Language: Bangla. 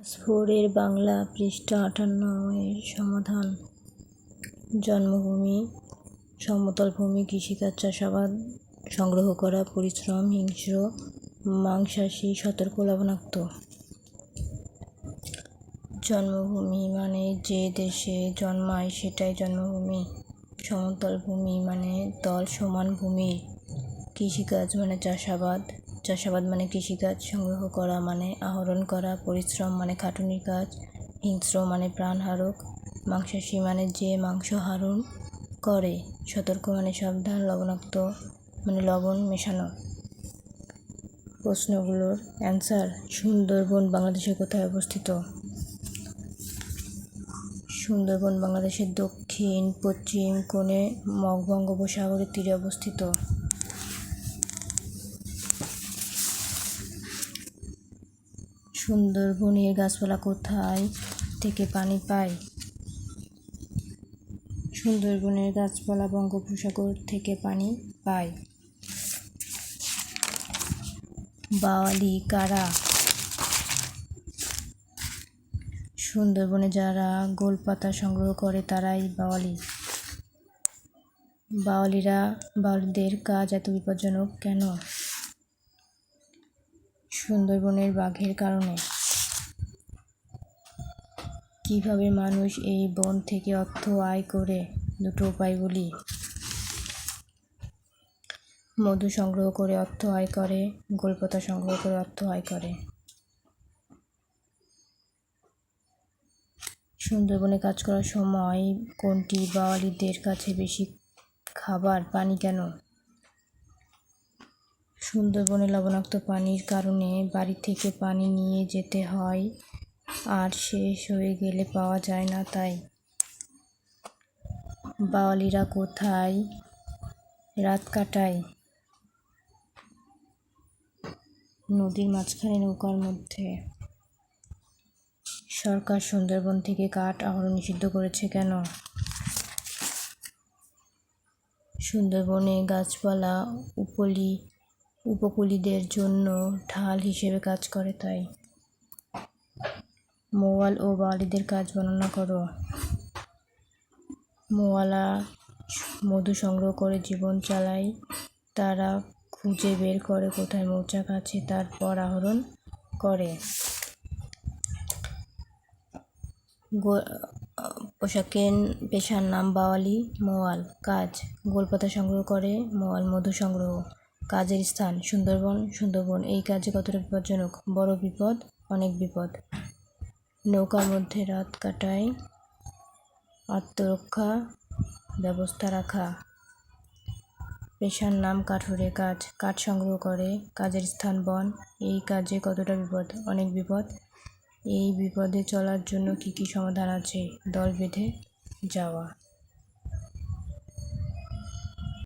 ফোরের বাংলা পৃষ্ঠা আটান্ন এর সমাধান। জন্মভূমি, সমতল ভূমি কৃষিকাজ চাষাবাদ সংগ্রহ করা, পরিশ্রম, হিংস্র, মাংসাশী, সতর্ক, লবণাক্ত। জন্মভূমি মানে যে দেশে জন্মায় সেটাই জন্মভূমি। সমতল ভূমি মানে তল সমান ভূমি। কৃষিকাজ মানে চাষাবাদ। চাষাবাদ মানে কৃষিকাজ, সংগ্রহ করা মানে আহরণ করা, পরিশ্রম মানে খাটুনির কাজ, হিংস্র মানে প্রাণহারক মাংসাশী মানে যে মাংস হারণ করে, সতর্ক মানে সাবধান, লবণাক্ত মানে লবণ মেশানো। প্রশ্নগুলোর অ্যান্সার সুন্দরবন বাংলাদেশের কোথায় অবস্থিত? সুন্দরবন বাংলাদেশের দক্ষিণ, পশ্চিম কোণে বঙ্গোপসাগরের তীরে অবস্থিত। সুন্দরবনের গাছপালা কোথায় থেকে পানি পায়? সুন্দরবনের গাছপালা বঙ্গোপসাগর থেকে পানি পায়। বাওয়ালি কারা? সুন্দরবনে যারা গোলপাতা সংগ্রহ করে, তারাই বাওয়ালি। বাওয়ালিরা, বাওয়ালিদের কাজ এত বিপজ্জনক কেন? সুন্দরবনের বাঘের কারণে। কীভাবে মানুষ এই বন থেকে অর্থ আয় করে? দুটো উপায় বলি। মধু সংগ্রহ করে অর্থ আয় করে, গোলপাতা সংগ্রহ করে অর্থ আয় করে। সুন্দরবনে কাজ করার সময় কোনটি বাওয়ালিদের কাছে বেশি খাবার, পানি কেন? সুন্দরবনে লবণাক্ত পানির কারণে বাড়ি থেকে পানি নিয়ে যেতে হয় আর শেষ হয়ে গেলে পাওয়া যায় না তাই। বাওয়ালিরা কোথায়? রাত কাটায়। নদীর মাঝখানে নৌকার মধ্যে। সরকার সুন্দরবন থেকে কাঠ আহরণ নিষিদ্ধ করেছে কেন? সুন্দরবনে গাছপালা, উপলি উপকূলীদের জন্য ঢাল হিসেবে কাজ করে, তাই। মোয়াল ও বাওয়ালিদের কাজ বর্ণনা করো। মোয়ালা মধু সংগ্রহ করে জীবন চালায়। তারা খুঁজে বের করে কোথায় মৌচাক আছে, তারপর আহরণ করে। পোশাকের পেশার নাম বাওয়ালি, মোয়াল। কাজ, গোলপাতা সংগ্রহ করে, মোয়াল মধু সংগ্রহ। কাজের স্থান, সুন্দরবন সুন্দরবন, এই কাজে কতটা বিপজ্জনক? বড় বিপদ, অনেক বিপদ। নৌকার মধ্যে রাত কাটায়, আত্মরক্ষা ব্যবস্থা রাখা। পেশার নাম কাঠুরে কাজ কাঠ সংগ্রহ করে, কাজের স্থান বন, এই কাজে কতটা বিপদ? অনেক বিপদ। এই বিপদে চলার জন্য কি কি সমাধান আছে? দল বেঁধে যাওয়া।